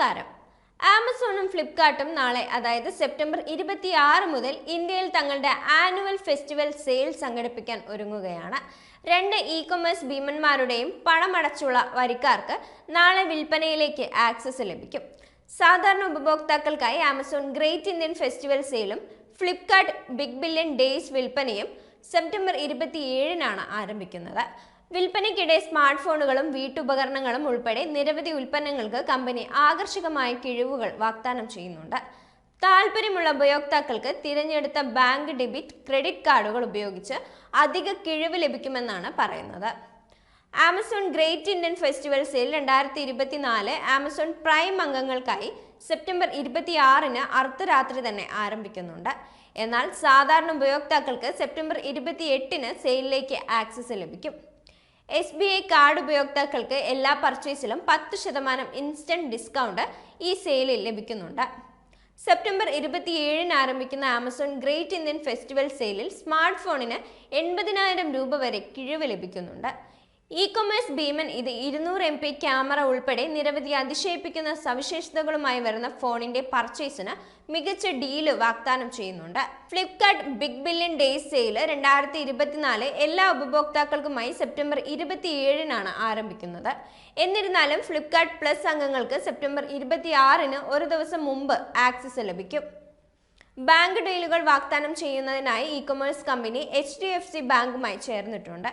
നമസ്കാരം. ആമസോണും ഫ്ലിപ്കാർട്ടും നാളെ അതായത് സെപ്റ്റംബർ ഇരുപത്തിയാറ് മുതൽ ഇന്ത്യയിൽ തങ്ങളുടെ ആനുവൽ ഫെസ്റ്റിവൽ സെയിൽ സംഘടിപ്പിക്കാൻ ഒരുങ്ങുകയാണ്. രണ്ട് ഇ കൊമേഴ്സ് ഭീമന്മാരുടെയും പണമടച്ചുള്ള വരിക്കാർക്ക് നാളെ വിൽപ്പനയിലേക്ക് ആക്സസ് ലഭിക്കും. സാധാരണ ഉപഭോക്താക്കൾക്കായി ആമസോൺ ഗ്രേറ്റ് ഇന്ത്യൻ ഫെസ്റ്റിവൽ സെയിലും ഫ്ലിപ്കാർട്ട് ബിഗ് ബില്യൺ ഡേയ്സ് വിൽപ്പനയും സെപ്റ്റംബർ ഇരുപത്തിയേഴിനാണ് ആരംഭിക്കുന്നത്. വിൽപ്പനയ്ക്കിടെ സ്മാർട്ട് ഫോണുകളും വീട്ടുപകരണങ്ങളും ഉൾപ്പെടെ നിരവധി ഉൽപ്പന്നങ്ങൾക്ക് കമ്പനി ആകർഷകമായ കിഴിവുകൾ വാഗ്ദാനം ചെയ്യുന്നുണ്ട്. താല്പര്യമുള്ള ഉപയോക്താക്കൾക്ക് തിരഞ്ഞെടുത്ത ബാങ്ക് ഡെബിറ്റ് ക്രെഡിറ്റ് കാർഡുകൾ ഉപയോഗിച്ച് അധിക കിഴിവ് ലഭിക്കുമെന്നാണ് പറയുന്നത്. Amazon great Indian festival sale രണ്ടായിരത്തി ഇരുപത്തിനാല് ആമസോൺ പ്രൈം അംഗങ്ങൾക്കായി സെപ്റ്റംബർ ഇരുപത്തിയാറിന് അർദ്ധരാത്രി തന്നെ ആരംഭിക്കുന്നുണ്ട്. എന്നാൽ സാധാരണ ഉപയോക്താക്കൾക്ക് സെപ്റ്റംബർ ഇരുപത്തി എട്ടിന് സെയിലിലേക്ക് ആക്സസ് ലഭിക്കും. എസ് ബി ഐ കാർഡ് ഉപയോക്താക്കൾക്ക് എല്ലാ പർച്ചേസിലും പത്ത് ശതമാനം ഇൻസ്റ്റന്റ് ഡിസ്കൗണ്ട് ഈ സെയിലിൽ ലഭിക്കുന്നുണ്ട്. സെപ്റ്റംബർ ഇരുപത്തിയേഴിന് ആരംഭിക്കുന്ന ആമസോൺ ഗ്രേറ്റ് ഇന്ത്യൻ ഫെസ്റ്റിവൽ സെയിലിൽ സ്മാർട്ട് ഫോണിന് എൺപതിനായിരം രൂപ വരെ കിഴിവ് ലഭിക്കുന്നുണ്ട്. ഇ കൊമേഴ്സ് ഭീമൻ ഇത് ഇരുന്നൂറ് എം പി ക്യാമറ ഉൾപ്പെടെ നിരവധി അതിശയിപ്പിക്കുന്ന സവിശേഷതകളുമായി വരുന്ന ഫോണിന്റെ പർച്ചേസിന് മികച്ച ഡീൽ വാഗ്ദാനം ചെയ്യുന്നുണ്ട്. Flipkart big billion days sale രണ്ടായിരത്തി ഇരുപത്തിനാല് എല്ലാ ഉപഭോക്താക്കൾക്കുമായി സെപ്റ്റംബർ ഇരുപത്തിയേഴിനാണ് ആരംഭിക്കുന്നത്. എന്നിരുന്നാലും ഫ്ലിപ്കാർട്ട് പ്ലസ് അംഗങ്ങൾക്ക് സെപ്റ്റംബർ ഇരുപത്തിയാറിന് ഒരു ദിവസം മുമ്പ് ആക്സസ് ലഭിക്കും. ബാങ്ക് ഡീലുകൾ വാഗ്ദാനം ചെയ്യുന്നതിനായി e commerce company H D F C ബാങ്കുമായി ചേർന്നിട്ടുണ്ട്.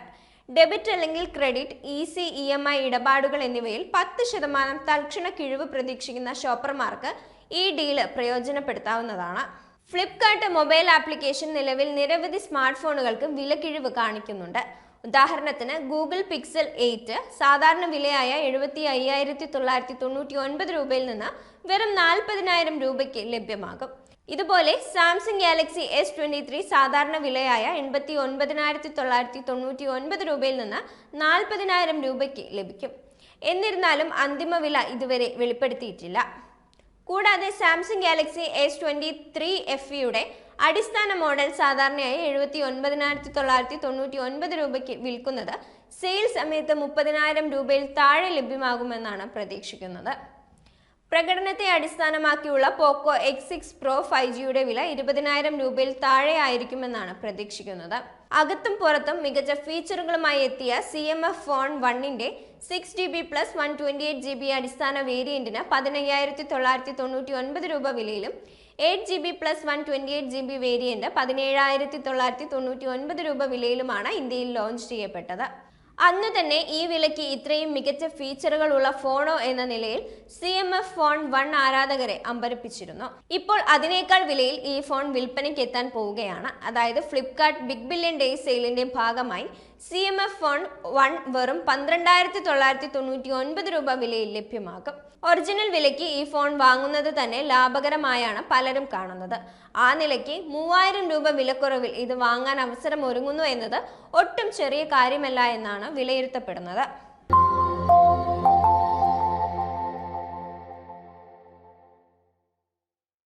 ഡെബിറ്റ് അല്ലെങ്കിൽ credit E C E M I ഇടപാടുകൾ എന്നിവയിൽ പത്ത് ശതമാനം തൽക്ഷണ കിഴിവ് പ്രതീക്ഷിക്കുന്ന ഷോപ്പർമാർക്ക് ഈ ഡീൽ പ്രയോജനപ്പെടുത്താവുന്നതാണ്. ഫ്ലിപ്കാർട്ട് മൊബൈൽ ആപ്ലിക്കേഷൻ നിലവിൽ നിരവധി സ്മാർട്ട് ഫോണുകൾക്ക് വിലക്കിഴിവ് കാണിക്കുന്നുണ്ട്. ഉദാഹരണത്തിന് ഗൂഗിൾ പിക്സൽ എയ്റ്റ് സാധാരണ വിലയായ എഴുപത്തി അയ്യായിരത്തി തൊള്ളായിരത്തി തൊണ്ണൂറ്റി ഒൻപത് രൂപയിൽ നിന്ന് വെറും നാൽപ്പതിനായിരം രൂപയ്ക്ക് ലഭ്യമാകും. ഇതുപോലെ Samsung Galaxy S twenty three സാധാരണ വിലയായ എൺപത്തി ഒൻപതിനായിരത്തി തൊള്ളായിരത്തി തൊണ്ണൂറ്റി ഒൻപത് രൂപയിൽ നിന്ന് നാൽപ്പതിനായിരം രൂപയ്ക്ക് ലഭിക്കും. എന്നിരുന്നാലും അന്തിമ വില ഇതുവരെ വെളിപ്പെടുത്തിയിട്ടില്ല. കൂടാതെ Samsung Galaxy S twenty three F ഇയുടെ അടിസ്ഥാന മോഡൽ സാധാരണയായി എഴുപത്തി ഒൻപതിനായിരത്തി തൊള്ളായിരത്തി തൊണ്ണൂറ്റി ഒൻപത് രൂപയ്ക്ക് വിൽക്കുന്നത് സെയിൽ സമയത്ത് മുപ്പതിനായിരം രൂപയിൽ താഴെ ലഭ്യമാകുമെന്നാണ് പ്രതീക്ഷിക്കുന്നത്. പ്രകടനത്തെ അടിസ്ഥാനമാക്കിയുള്ള Poco X six pro five ജിയുടെ വില ഇരുപതിനായിരം രൂപയിൽ താഴെ ആയിരിക്കുമെന്നാണ് പ്രതീക്ഷിക്കുന്നത്. അകത്തും പുറത്തും മികച്ച ഫീച്ചറുകളുമായി എത്തിയ സി എം എഫ് ഫോൺ വണ്ണിന്റെ six G B plus one twenty eight G B അടിസ്ഥാന വേരിയന്റിന് പതിനയ്യായിരത്തി തൊള്ളായിരത്തി തൊണ്ണൂറ്റി ഒൻപത് രൂപ വിലയിലും eight G B plus one twenty eight G B variant പതിനേഴായിരത്തി തൊള്ളായിരത്തി തൊണ്ണൂറ്റി ഒൻപത് രൂപ വിലയിലുമാണ് ഇന്ത്യയിൽ ലോഞ്ച് ചെയ്യപ്പെട്ടത്. അന്ന് തന്നെ ഈ വിലയ്ക്ക് ഇത്രയും മികച്ച ഫീച്ചറുകളുള്ള ഫോണോ എന്ന നിലയിൽ C M F phone one ആരാധകരെ അമ്പരപ്പിച്ചിരുന്നു. ഇപ്പോൾ അതിനേക്കാൾ വിലയിൽ ഈ ഫോൺ വിൽപ്പനയ്ക്ക് എത്താൻ പോവുകയാണ്. അതായത് ഫ്ലിപ്കാർട്ട് ബിഗ് ബില്യൺ ഡേ സെയിലിന്റെ ഭാഗമായി C M F phone one വെറും പന്ത്രണ്ടായിരത്തി തൊള്ളായിരത്തി തൊണ്ണൂറ്റി ഒൻപത് രൂപ വിലയിൽ ലഭ്യമാകും. ഒറിജിനൽ വിലയ്ക്ക് ഈ ഫോൺ വാങ്ങുന്നത് തന്നെ ലാഭകരമായാണ് പലരും കാണുന്നത്. ആ നിലയ്ക്ക് മൂവായിരം രൂപ വിലക്കുറവിൽ ഇത് വാങ്ങാൻ അവസരം ഒരുങ്ങുന്നു എന്നത് ഒട്ടും ചെറിയ കാര്യമല്ല എന്നാണ് വിലയിരുത്തപ്പെടുന്നത്.